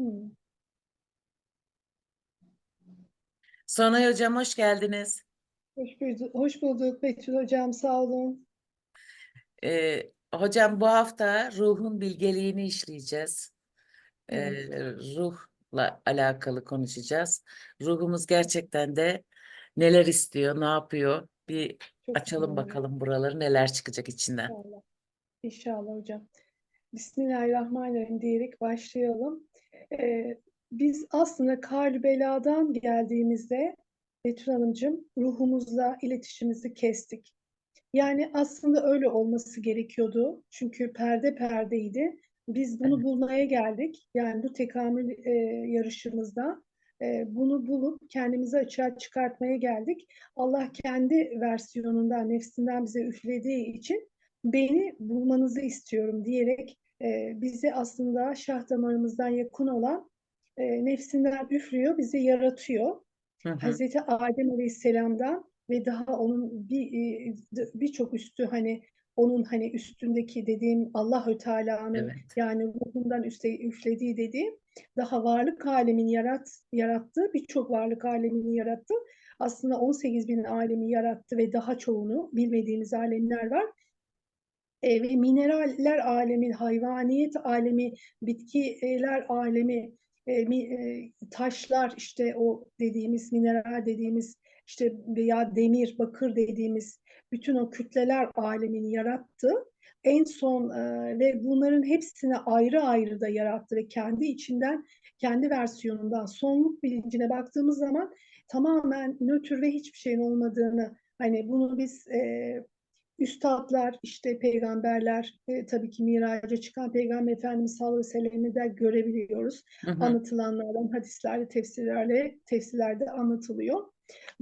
Hmm. Sonay Hocam hoş geldiniz. Hoş bulduk, hoş bulduk Betül Hocam, sağ olun. Ee, hocam bu hafta ruhun bilgeliğini işleyeceğiz. Ee, Evet. ruhla alakalı konuşacağız. Ruhumuz gerçekten de neler istiyor, ne yapıyor? Bir Çok açalım önemli. bakalım buraları neler çıkacak içinden. İnşallah. İnşallah hocam. Bismillahirrahmanirrahim diyerek başlayalım. Ee, biz aslında Karbela'dan geldiğimizde Betül Hanımcığım ruhumuzla iletişimimizi kestik. Yani aslında öyle olması gerekiyordu. Çünkü perde perdeydi. Biz bunu bulmaya geldik. Yani bu tekamül e, yarışımızda e, bunu bulup kendimizi açığa çıkartmaya geldik. Allah kendi versiyonundan, nefsinden bize üflediği için beni bulmanızı istiyorum diyerek e, bizi aslında şah damarımızdan yakın olan e, nefsinden üflüyor, bizi yaratıyor. Hı hı, Hazreti Adem Aleyhisselam'dan ve daha onun bir e, birçok üstü hani onun hani üstündeki dediğim Allahü Teala'nın evet. yani ruhundan üste üflediği dediğim daha varlık alemini yarat, yarattı. Birçok varlık alemini yarattı. Aslında 18 bin alemi yarattı ve daha çoğunu bilmediğimiz alemler var. E, ve mineraller alemi, hayvaniyet alemi, bitkiler alemi, e, e, taşlar işte o dediğimiz mineral dediğimiz işte veya demir, bakır dediğimiz bütün o kütleler alemini yarattı. En son e, ve bunların hepsini ayrı ayrı da yarattı ve kendi içinden, kendi versiyonundan sonluk bilincine baktığımız zaman tamamen nötr ve hiçbir şeyin olmadığını hani bunu biz e, Üstadlar, işte peygamberler, e, tabii ki miraca çıkan Peygamber Efendimiz sallallahu aleyhi ve sellem'i de görebiliyoruz. Hı hı, Anlatılanlardan hadislerde, tefsirlerle, tefsirlerde anlatılıyor.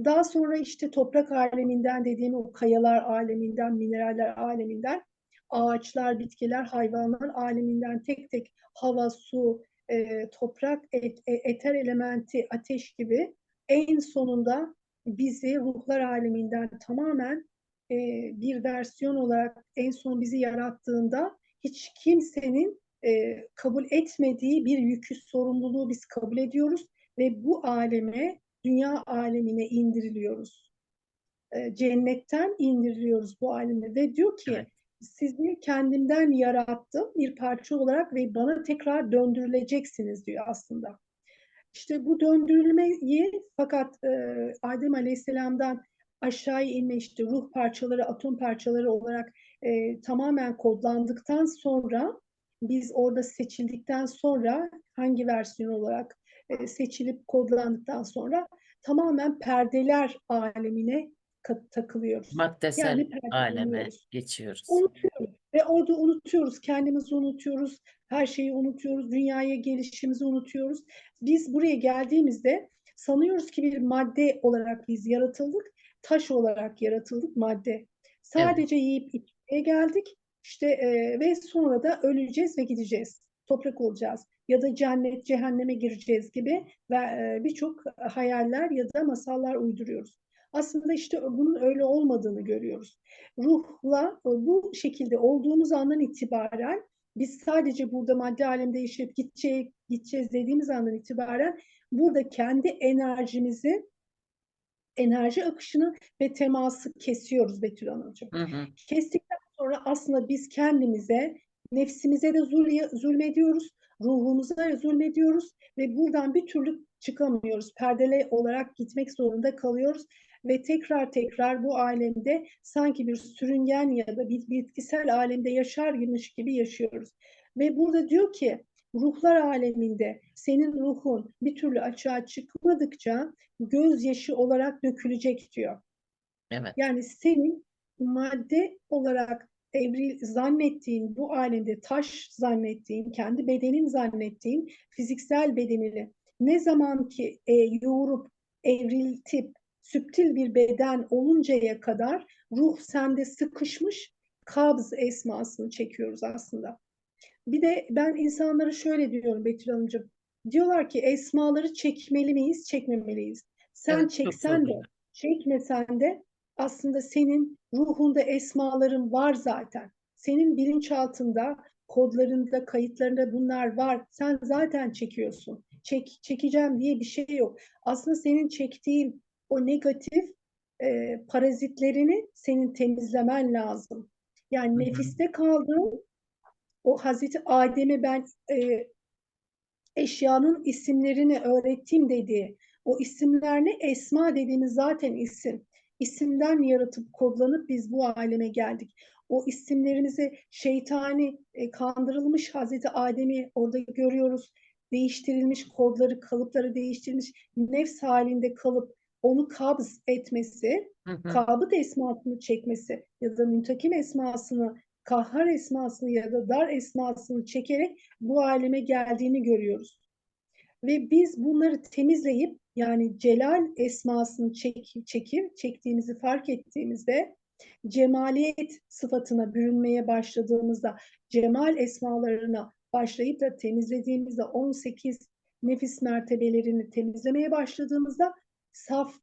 Daha sonra işte toprak aleminden dediğim o kayalar aleminden, mineraller aleminden, ağaçlar, bitkiler, hayvanlar aleminden tek tek hava, su, e, toprak, et, e, eter elementi, ateş gibi en sonunda bizi ruhlar aleminden tamamen e, bir versiyon olarak en son bizi yarattığında hiç kimsenin e, kabul etmediği bir yükü, sorumluluğu biz kabul ediyoruz ve bu aleme, dünya alemine indiriliyoruz. E, cennetten indiriliyoruz bu aleme ve diyor ki evet. sizi kendimden yarattım bir parça olarak ve bana tekrar döndürüleceksiniz diyor aslında. İşte bu döndürülmeyi fakat e, Adem Aleyhisselam'dan aşağıya inme işte ruh parçaları, atom parçaları olarak e, tamamen kodlandıktan sonra biz orada seçildikten sonra hangi versiyon olarak e, seçilip kodlandıktan sonra tamamen perdeler alemine takılıyoruz. Maddesel Yani aleme geçiyoruz. Unutuyoruz ve orada unutuyoruz. Kendimizi unutuyoruz. Her şeyi unutuyoruz. Dünyaya gelişimizi unutuyoruz. Biz buraya geldiğimizde sanıyoruz ki bir madde olarak biz yaratıldık. Taş olarak yaratıldık madde. Evet. Sadece yiyip içmeye geldik. İşte e, ve sonra da öleceğiz ve gideceğiz. Toprak olacağız. Ya da cennet, cehenneme gireceğiz gibi ve e, birçok hayaller ya da masallar uyduruyoruz. Aslında işte bunun öyle olmadığını görüyoruz ruhla bu şekilde olduğumuz andan itibaren biz sadece burada madde alemde yaşayıp gideceğiz, gideceğiz dediğimiz andan itibaren burada kendi enerjimizi, enerji akışını ve teması kesiyoruz Betül Hanımcığım. Hı hı, Kestikten sonra aslında biz kendimize, nefsimize de zul- zulmediyoruz, ruhumuza da zulmediyoruz ve buradan bir türlü çıkamıyoruz. Perdeli olarak gitmek zorunda kalıyoruz ve tekrar tekrar bu alemde sanki bir sürüngen ya da bir bitkisel alemde yaşarmış gibi yaşıyoruz. Ve burada diyor ki ruhlar aleminde senin ruhun bir türlü açığa çıkmadıkça gözyaşı olarak dökülecek diyor. evet. Yani senin madde olarak evril zannettiğin bu alemde taş zannettiğin, kendi bedenin zannettiğin fiziksel bedenini ne zaman ki e, yoğurup evriltip süptil bir beden oluncaya kadar ruh sende sıkışmış kabz esmasını çekiyoruz aslında. Bir de ben insanlara şöyle diyorum Betül Hanımcığım. Diyorlar ki esmaları çekmeli miyiz, çekmemeliyiz. Sen Evet, çeksen de, çekmesen de aslında senin ruhunda esmaların var zaten. Senin bilinçaltında kodlarında, kayıtlarında bunlar var. Sen zaten çekiyorsun. Çek, çekeceğim diye bir şey yok. Aslında senin çektiğin o negatif e, parazitlerini senin temizlemen lazım. Yani nefiste kaldığın o Hazreti Adem'e ben e, eşyanın isimlerini öğrettim dediği o isimler ne? Esma dediğimiz zaten isim. İsimden yaratıp kodlanıp biz bu aleme geldik. O isimlerimizi şeytani e, kandırılmış Hazreti Adem'i orada görüyoruz. Değiştirilmiş kodları, kalıpları değiştirilmiş nefs halinde kalıp onu kabz etmesi, kabıt esmasını çekmesi ya da müntakim esmasını, kahhar esmasını ya da dar esmasını çekerek bu aleme geldiğini görüyoruz. Ve biz bunları temizleyip yani celal esmasını çek, çekip çektiğimizi fark ettiğimizde cemaliyet sıfatına bürünmeye başladığımızda cemal esmalarına başlayıp da temizlediğimizde 18 nefis mertebelerini temizlemeye başladığımızda saf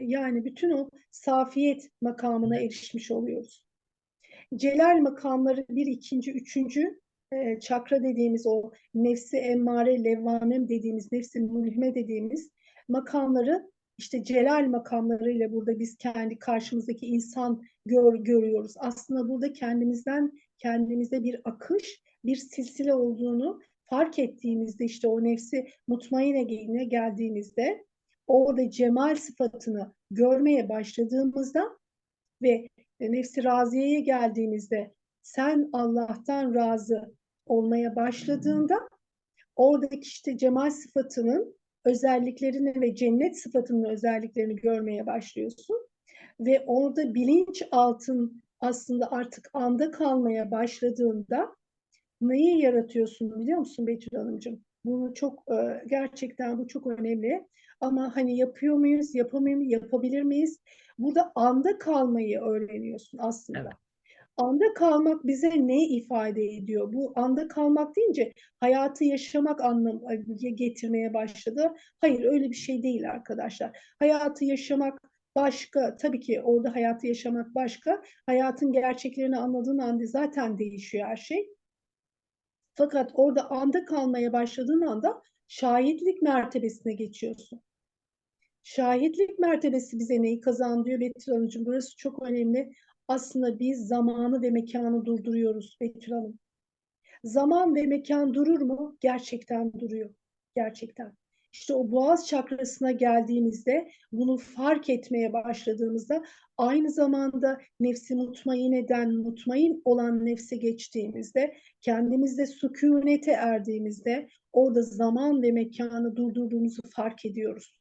yani bütün o safiyet makamına erişmiş oluyoruz. Celal makamları bir, ikinci, üçüncü e, çakra dediğimiz o nefsi emmare, levvamem dediğimiz, nefsi mulhime dediğimiz makamları işte celal makamlarıyla burada biz kendi karşımızdaki insan gör, görüyoruz. Aslında burada kendimizden kendimize bir akış, bir silsile olduğunu fark ettiğimizde işte o nefsi mutmainne geldiğimizde orada cemal sıfatını görmeye başladığımızda ve nefsi raziyeye geldiğimizde sen Allah'tan razı olmaya başladığında oradaki işte cemal sıfatının özelliklerini ve cennet sıfatının özelliklerini görmeye başlıyorsun. Ve orada bilinç altın aslında artık anda kalmaya başladığında neyi yaratıyorsun biliyor musun Betül Hanımcığım? Bunu çok gerçekten bu çok önemli. Ama hani yapıyor muyuz, yapamıyor muyuz, yapabilir miyiz? Burada anda kalmayı öğreniyorsun aslında. Evet. Anda kalmak bize ne ifade ediyor? Bu anda kalmak deyince hayatı yaşamak anlamı getirmeye başladı. Hayır öyle bir şey değil arkadaşlar. Hayatı yaşamak başka. Tabii ki orada hayatı yaşamak başka. Hayatın gerçeklerini anladığın anda zaten değişiyor her şey. Fakat orada anda kalmaya başladığın anda şahitlik mertebesine geçiyorsun. Şahitlik mertebesi bize neyi kazandırıyor Betül Hanımcığım? Burası çok önemli. Aslında biz zamanı ve mekanı durduruyoruz Betül Hanım. Zaman ve mekan durur mu? Gerçekten duruyor. Gerçekten. İşte o boğaz çakrasına geldiğimizde bunu fark etmeye başladığımızda aynı zamanda nefsi mutmain eden, mutmain olan nefse geçtiğimizde kendimizde sükunete erdiğimizde orada zaman ve mekanı durdurduğumuzu fark ediyoruz.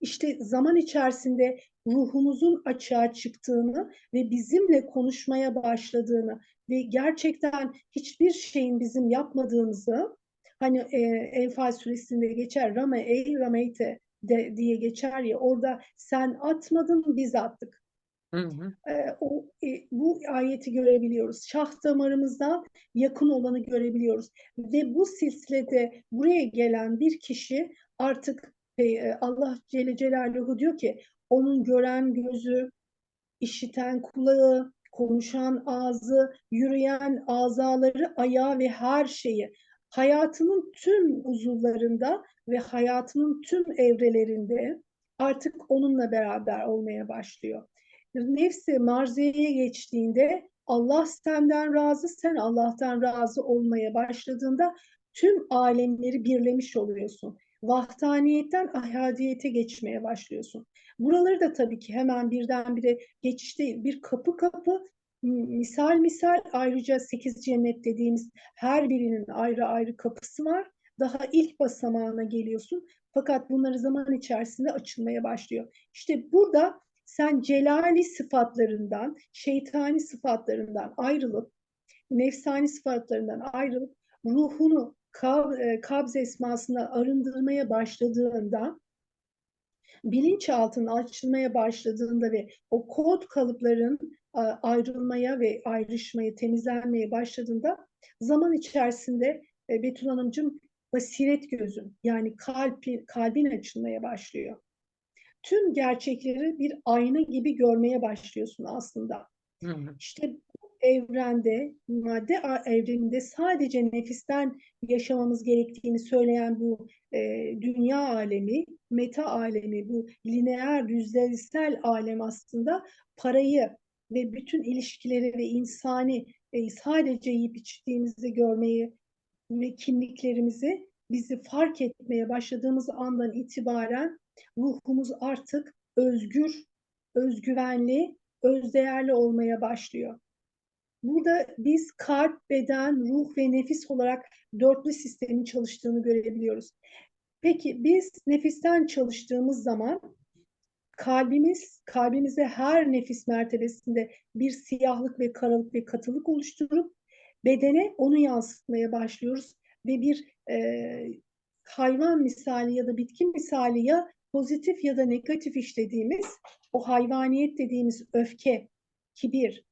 İşte zaman içerisinde ruhumuzun açığa çıktığını ve bizimle konuşmaya başladığını ve gerçekten hiçbir şeyin bizim yapmadığımızı hani e, Enfal suresinde geçer Rame ey Rameyte de, diye geçer ya orada sen atmadın biz attık. Hı hı. E, o, e, bu ayeti görebiliyoruz. Şah damarımızdan yakın olanı görebiliyoruz. Ve bu silsilede buraya gelen bir kişi artık Allah Celle Celaluhu diyor ki onun gören gözü, işiten kulağı, konuşan ağzı, yürüyen azaları, ayağı ve her şeyi hayatının tüm uzuvlarında ve hayatının tüm evrelerinde artık onunla beraber olmaya başlıyor. Nefsi marziyeye geçtiğinde Allah senden razı, sen Allah'tan razı olmaya başladığında tüm alemleri birlemiş oluyorsun. Vahdaniyetten ahadiyete geçmeye başlıyorsun. Buraları da tabii ki hemen birdenbire geçiş değil. Bir kapı kapı misal misal ayrıca sekiz cennet dediğimiz her birinin ayrı ayrı kapısı var. Daha ilk basamağına geliyorsun. Fakat bunları zaman içerisinde açılmaya başlıyor. İşte burada sen celali sıfatlarından, şeytani sıfatlarından ayrılıp, nefsani sıfatlarından ayrılıp ruhunu kabz esmasına arındırmaya başladığında bilinçaltın açılmaya başladığında ve o kod kalıpların ayrılmaya ve ayrışmaya, temizlenmeye başladığında zaman içerisinde Betül Hanımcığım basiret gözün yani kalbi, kalbin açılmaya başlıyor. Tüm gerçekleri bir ayna gibi görmeye başlıyorsun aslında. Hı hı. İşte evrende, madde evreninde sadece nefisten yaşamamız gerektiğini söyleyen bu e, dünya alemi, meta alemi, bu lineer, yüzeysel alem aslında parayı ve bütün ilişkileri ve insani e, sadece yiyip içtiğimizi görmeyi ve kimliklerimizi bizi fark etmeye başladığımız andan itibaren ruhumuz artık özgür, özgüvenli, özdeğerli olmaya başlıyor. Burada biz kalp, beden, ruh ve nefis olarak dörtlü sistemin çalıştığını görebiliyoruz. Peki biz nefisten çalıştığımız zaman kalbimiz, kalbimize her nefis mertebesinde bir siyahlık ve karalık ve katılık oluşturup bedene onu yansıtmaya başlıyoruz ve bir e, hayvan misali ya da bitki misali ya pozitif ya da negatif işlediğimiz o hayvaniyet dediğimiz öfke, kibir,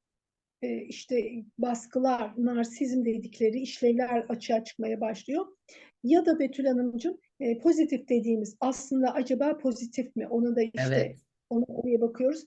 işte baskılar, narsizm dedikleri işlevler açığa çıkmaya başlıyor. Ya da Betül Hanımcığım e, pozitif dediğimiz aslında acaba pozitif mi? Onu da işte Evet. ona oraya bakıyoruz.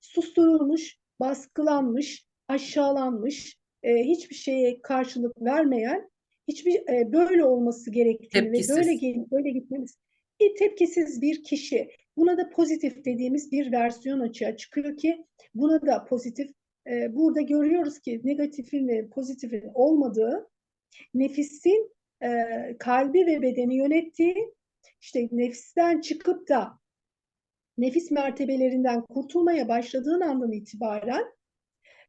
Susturulmuş, baskılanmış, aşağılanmış, e, hiçbir şeye karşılık vermeyen, hiçbir e, böyle olması gerektiğini ve böyle Tepkisiz. gel- böyle gitmemiz bir tepkisiz bir kişi. Buna da pozitif dediğimiz bir versiyon açığa çıkıyor ki buna da pozitif. E, burada görüyoruz ki negatifin ve pozitifin olmadığı, nefisin e, kalbi ve bedeni yönettiği, işte nefisten çıkıp da nefis mertebelerinden kurtulmaya başladığın andan itibaren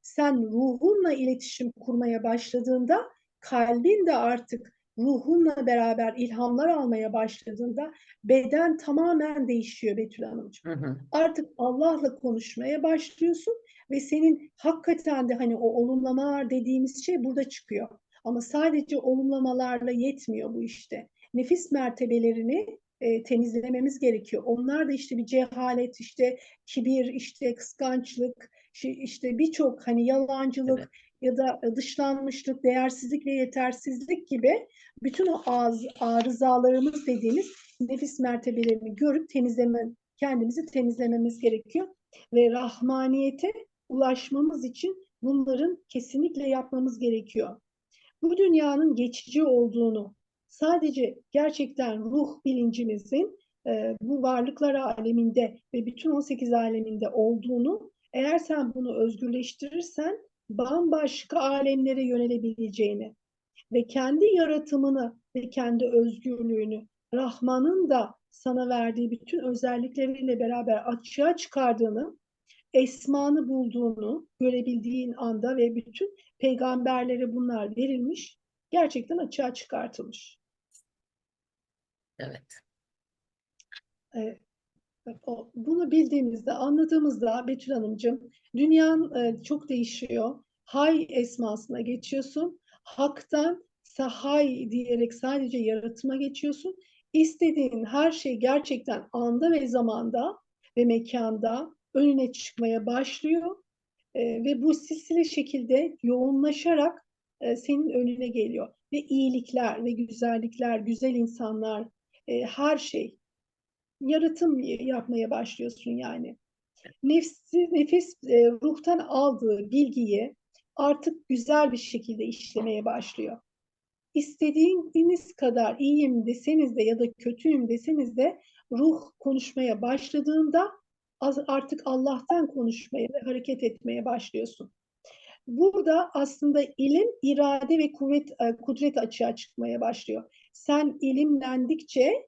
sen ruhunla iletişim kurmaya başladığında kalbin de artık ruhunla beraber ilhamlar almaya başladığında beden tamamen değişiyor Betül Hanımcığım. Hı hı. Artık Allah'la konuşmaya başlıyorsun ve senin hakikaten de hani o olumlamalar dediğimiz şey burada çıkıyor. Ama sadece olumlamalarla yetmiyor bu işte. Nefis mertebelerini e, temizlememiz gerekiyor. Onlar da işte bir cehalet, işte kibir, işte kıskançlık, işte birçok hani yalancılık Evet. ya da dışlanmışlık, değersizlik ve yetersizlik gibi bütün o ağız, arızalarımız dediğimiz nefis mertebelerini görüp temizleme, kendimizi temizlememiz gerekiyor. Ve rahmaniyete ulaşmamız için bunların kesinlikle yapmamız gerekiyor. Bu dünyanın geçici olduğunu, sadece gerçekten ruh bilincimizin e, bu varlıklar aleminde ve bütün 18 aleminde olduğunu, eğer sen bunu özgürleştirirsen bambaşka alemlere yönelebileceğini ve kendi yaratımını ve kendi özgürlüğünü Rahman'ın da sana verdiği bütün özellikleriyle beraber açığa çıkardığını, esmanı bulduğunu görebildiğin anda ve bütün peygamberlere bunlar verilmiş, gerçekten açığa çıkartılmış. Evet. O- Bunu bildiğimizde, anladığımızda Betül Hanımcığım, dünyan e, çok değişiyor. Hay esmasına geçiyorsun. Hak'tan sahay diyerek sadece yaratıma geçiyorsun. İstediğin her şey gerçekten anda ve zamanda ve mekanda önüne çıkmaya başlıyor. E, ve bu silsile şekilde yoğunlaşarak e, senin önüne geliyor. Ve iyilikler ve güzellikler, güzel insanlar, e, her şey yaratım yapmaya başlıyorsun yani. Nefsi, nefis e, ruhtan aldığı bilgiyi artık güzel bir şekilde işlemeye başlıyor. İstediğiniz kadar iyiyim deseniz de ya da kötüyüm deseniz de ruh konuşmaya başladığında artık Allah'tan konuşmaya ve hareket etmeye başlıyorsun. Burada aslında ilim, irade ve kuvvet, e, kudret açığa çıkmaya başlıyor. Sen ilimlendikçe,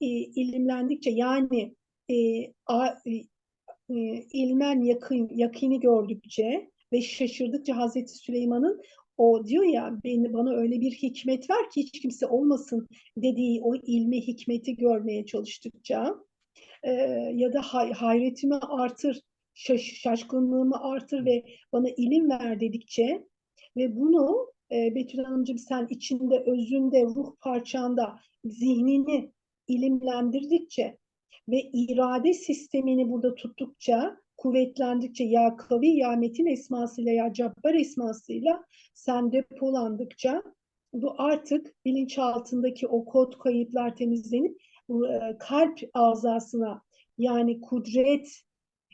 e, ilimlendikçe yani e, ilmen yakın, yakini gördükçe ve şaşırdıkça Hazreti Süleyman'ın o diyor ya beni bana öyle bir hikmet ver ki hiç kimse olmasın dediği o ilmi hikmeti görmeye çalıştıkça e, ya da hay- hayretimi artır, şaş- şaşkınlığımı artır ve bana ilim ver dedikçe ve bunu e, Betül Hanımcığım sen içinde, özünde, ruh parçanda zihnini ilimlendirdikçe ve irade sistemini burada tuttukça, kuvvetlendikçe ya kavi ya metin esmasıyla ya cabbar esmasıyla sen depolandıkça bu artık bilinçaltındaki o kod kayıtlar temizlenip kalp azasına yani kudret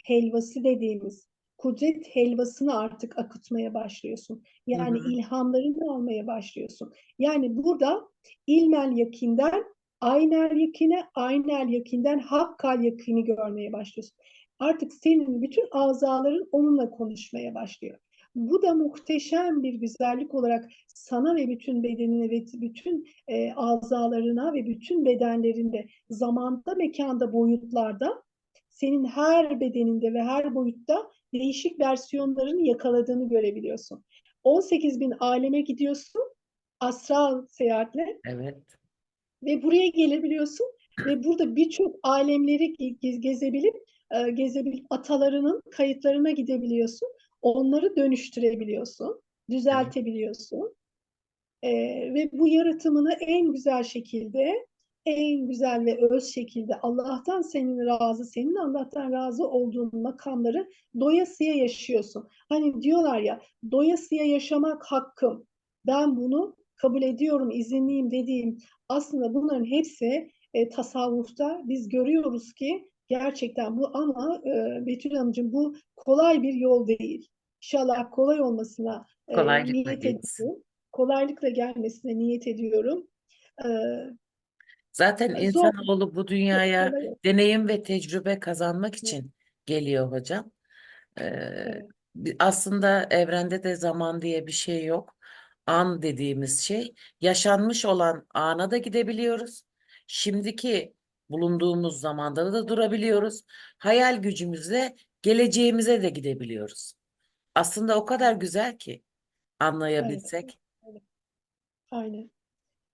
helvası dediğimiz kudret helvasını artık akıtmaya başlıyorsun. Hı Yani hı. ilhamlarını almaya başlıyorsun. Yani burada ilmel yakinden aynel yakine, aynel yakinden hakkal yakini görmeye başlıyorsun. Artık senin bütün azaların onunla konuşmaya başlıyor. Bu da muhteşem bir güzellik olarak sana ve bütün bedenine ve bütün e, azalarına ve bütün bedenlerinde zamanda, mekanda, boyutlarda senin her bedeninde ve her boyutta değişik versiyonlarını yakaladığını görebiliyorsun. 18 bin aleme gidiyorsun astral seyahatle Evet. ve buraya gelebiliyorsun ve burada birçok alemleri ge- gezebilip e, gezebilip atalarının kayıtlarına gidebiliyorsun. Onları dönüştürebiliyorsun, düzeltebiliyorsun. E, ve bu yaratımını en güzel şekilde, en güzel ve öz şekilde Allah'tan senin razı, senin Allah'tan razı olduğun makamları doyasıya yaşıyorsun. Hani diyorlar ya, doyasıya yaşamak hakkım. Ben bunu kabul ediyorum, izinliyim dediğim aslında bunların hepsi e, tasavvufta biz görüyoruz ki gerçekten bu ama e, Betül Hanımcığım bu kolay bir yol değil. İnşallah kolay olmasına e, Kolaylıkla niyet ediyorum. Kolaylıkla gelmesine niyet ediyorum. E, Zaten zor, insanoğlu bu dünyaya kolay. deneyim ve tecrübe kazanmak için geliyor hocam. Evet, bi- aslında evrende de zaman diye bir şey yok. An dediğimiz şey yaşanmış olan ana da gidebiliyoruz. Şimdiki bulunduğumuz zamanda da durabiliyoruz. Hayal gücümüzle geleceğimize de gidebiliyoruz. Aslında o kadar güzel ki anlayabilsek. aynen.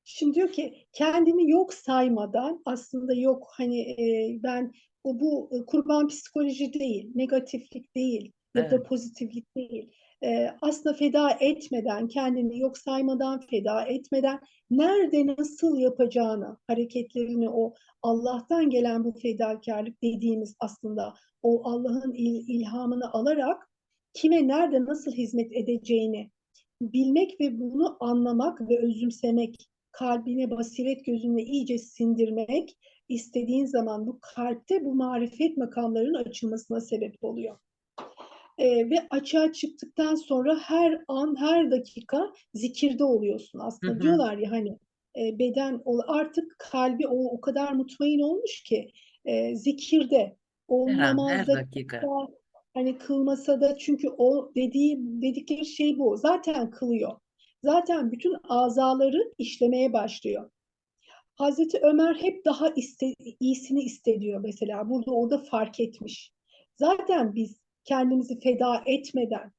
Şimdi diyor ki kendini yok saymadan aslında yok hani e, ben bu e, kurban psikoloji değil, negatiflik değil ya da Evet. pozitiflik değil. E, aslında feda etmeden, kendini yok saymadan, feda etmeden nerede nasıl yapacağını, hareketlerini o Allah'tan gelen bu fedakarlık dediğimiz aslında o Allah'ın il, ilhamını alarak kime nerede nasıl hizmet edeceğini bilmek ve bunu anlamak ve özümsemek kalbine basiret gözüne iyice sindirmek istediğin zaman bu kalpte bu marifet makamlarının açılmasına sebep oluyor. Ee, ve açığa çıktıktan sonra her an, her dakika zikirde oluyorsun Hı aslında. hı. Diyorlar ya hani e, beden ol- artık kalbi o, o kadar mutmain olmuş ki e, zikirde, o Her an, her namazda, dakika. hani kılmasa da çünkü o dediği dedikleri şey bu. Zaten kılıyor. Zaten bütün azaları işlemeye başlıyor. Hazreti Ömer hep daha iste, iyisini istediyor mesela. Burada o da fark etmiş. Zaten biz kendimizi feda etmeden,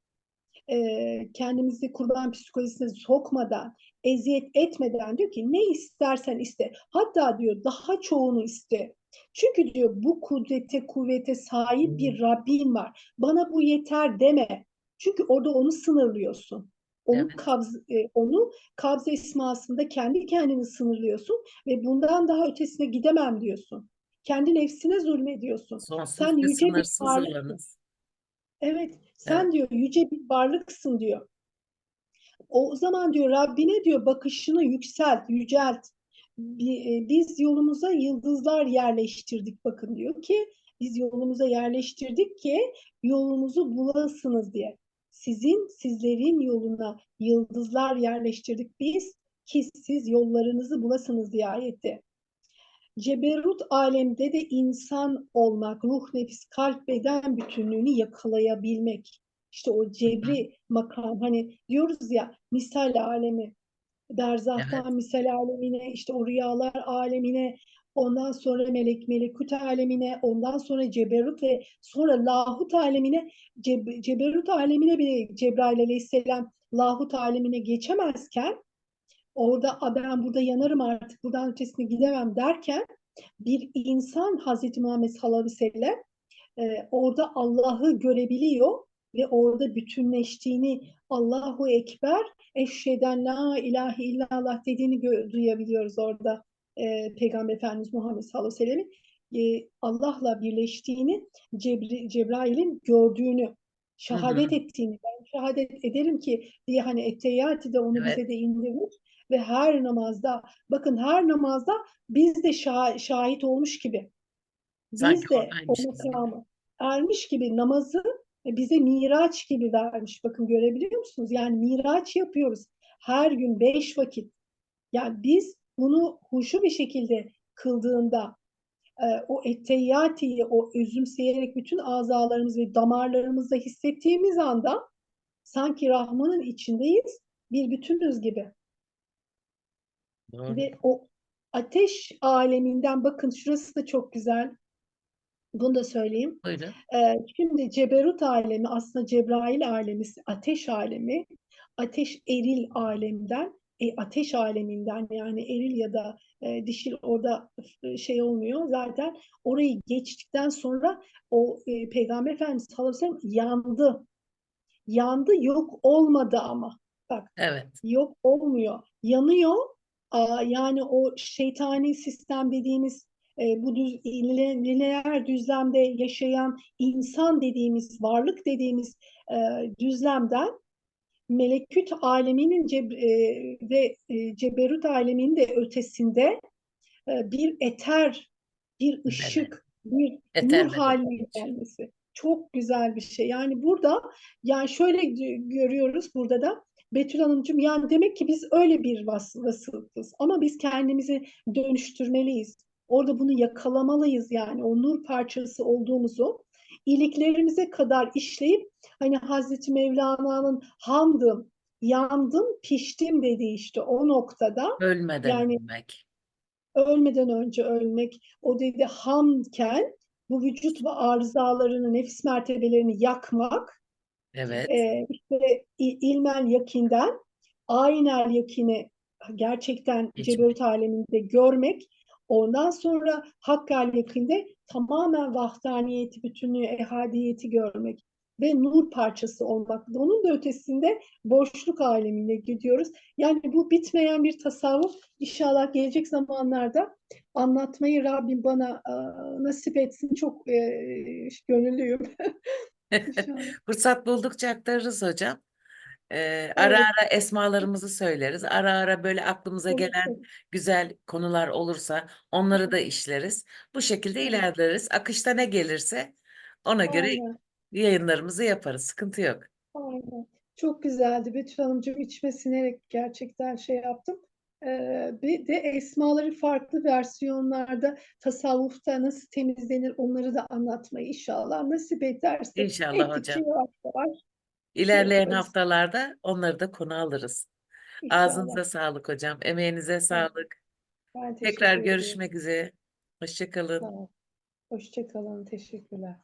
e, kendimizi kurban psikolojisine sokmadan, eziyet etmeden diyor ki ne istersen iste. Hatta diyor daha çoğunu iste. Çünkü diyor bu kudrete, kuvvete sahip bir Rabbim var. Bana bu yeter deme. Çünkü orada onu sınırlıyorsun. Onu Evet. kabz, e, onu kabz esmasında kendi kendini sınırlıyorsun ve bundan daha ötesine gidemem diyorsun. Kendi nefsine zulmediyorsun. Sonsuz Sen yüce bir sınırsız Evet, Evet. sen diyor yüce bir varlıksın diyor. O zaman diyor Rabbine diyor bakışını yükselt, yücelt. E, Biz yolumuza yıldızlar yerleştirdik bakın diyor ki biz yolumuza yerleştirdik ki yolunuzu bulasınız diye. Sizin, sizlerin yoluna yıldızlar yerleştirdik biz ki siz yollarınızı bulasınız diye ayette. Ceberut alemde de insan olmak, ruh, nefis, kalp, beden bütünlüğünü yakalayabilmek. İşte o cebri makam hani diyoruz ya misal alemi, Evet. berzahtan misal alemine, işte o rüyalar alemine, ondan sonra melek melekut alemine, ondan sonra ceberut ve sonra lahut alemine, Ceb- ceberut alemine bile Cebrail aleyhisselam lahut alemine geçemezken orada "A, ben burada yanarım artık buradan ötesine gidemem derken bir insan Hazreti Muhammed sallallahu aleyhi ve sellem e, orada Allah'ı görebiliyor ve orada bütünleştiğini Allahu Ekber eşheden la ilahe illallah dediğini duyabiliyoruz orada e, Peygamber Efendimiz Muhammed sallallahu aleyhi ve sellemin e, Allah'la birleştiğini Cebri, Cebrail'in gördüğünü Hı hı. şehadet ettiğini ben şehadet ederim ki diye hani Etteyyati de onu Evet. bize de indirmiş ve her namazda bakın her namazda biz de şah- şahit olmuş gibi Sanki biz de o oradaymışız gibi. makamı ermiş gibi namazı bize miraç gibi vermiş. Bakın görebiliyor musunuz? Yani miraç yapıyoruz. Her gün beş vakit. Yani biz bunu huşu bir şekilde kıldığında e, o etteyyatiyi o özümseyerek bütün azalarımız ve damarlarımızda hissettiğimiz anda sanki Rahman'ın içindeyiz, bir bütünüz gibi. Doğru. Ve o ateş aleminden bakın şurası da çok güzel. Bunu da söyleyeyim. Buyurun. Ee, şimdi Ceberut alemi aslında Cebrail alemi, ateş alemi, ateş eril alemden, e, ateş aleminden yani eril ya da e, dişil orada e, şey olmuyor. Zaten orayı geçtikten sonra o e, Peygamber Efendimiz sallallahu aleyhi ve sellem yandı. Yandı yok olmadı ama. Bak Evet. yok olmuyor. Yanıyor. Yani o şeytani sistem dediğimiz e, bu düz, line- lineer düzlemde yaşayan insan dediğimiz, varlık dediğimiz e, düzlemden meleküt aleminin ceb- e, ve ceberut aleminin de ötesinde bir eter, bir ışık, bir Eter nur haline gelmesi. Çok güzel bir şey. Yani burada yani şöyle gö- görüyoruz burada da Betül Hanımcığım yani demek ki biz öyle bir vas vasıfız ama biz kendimizi dönüştürmeliyiz. Orada bunu yakalamalıyız yani o nur parçası olduğumuzu iliklerimize kadar işleyip hani Hazreti Mevlana'nın hamdım, yandım, piştim dediği işte o noktada Ölmeden Yani- ölmek. ölmeden önce ölmek, o dedi hamken bu vücut ve arızalarını, nefis mertebelerini yakmak, Evet. e, işte ilmel yakinden aynel yakini gerçekten ceberut aleminde görmek, ondan sonra hakkal yakinde tamamen vahdaniyeti, bütünlüğü, ehadiyeti görmek ve nur parçası olmak. Onun da ötesinde boşluk alemine gidiyoruz. Yani bu bitmeyen bir tasavvuf. İnşallah gelecek zamanlarda anlatmayı Rabbim bana e, nasip etsin. Çok e, gönüllüyüm. Fırsat buldukça aktarırız hocam. Ee, ara Evet. ara esmalarımızı söyleriz. Ara ara böyle aklımıza gelen güzel konular olursa onları da işleriz. Bu şekilde ilerleriz. Akışta ne gelirse ona göre Aynen. yayınlarımızı yaparız. Sıkıntı yok. Aynen. Çok güzeldi Betül Hanımcığım içime sinerek gerçekten şey yaptım. Bir de esmaları farklı versiyonlarda tasavvufta nasıl temizlenir onları da anlatmayı inşallah nasip ederse İnşallah hocam. yavaş yavaş İlerleyen yaparız. haftalarda onları da konu alırız. inşallah. Ağzınıza sağlık hocam. Emeğinize sağlık. Ben Tekrar ediyorum. görüşmek üzere. Hoşça kalın. Sağ ol. Hoşça kalın. Teşekkürler.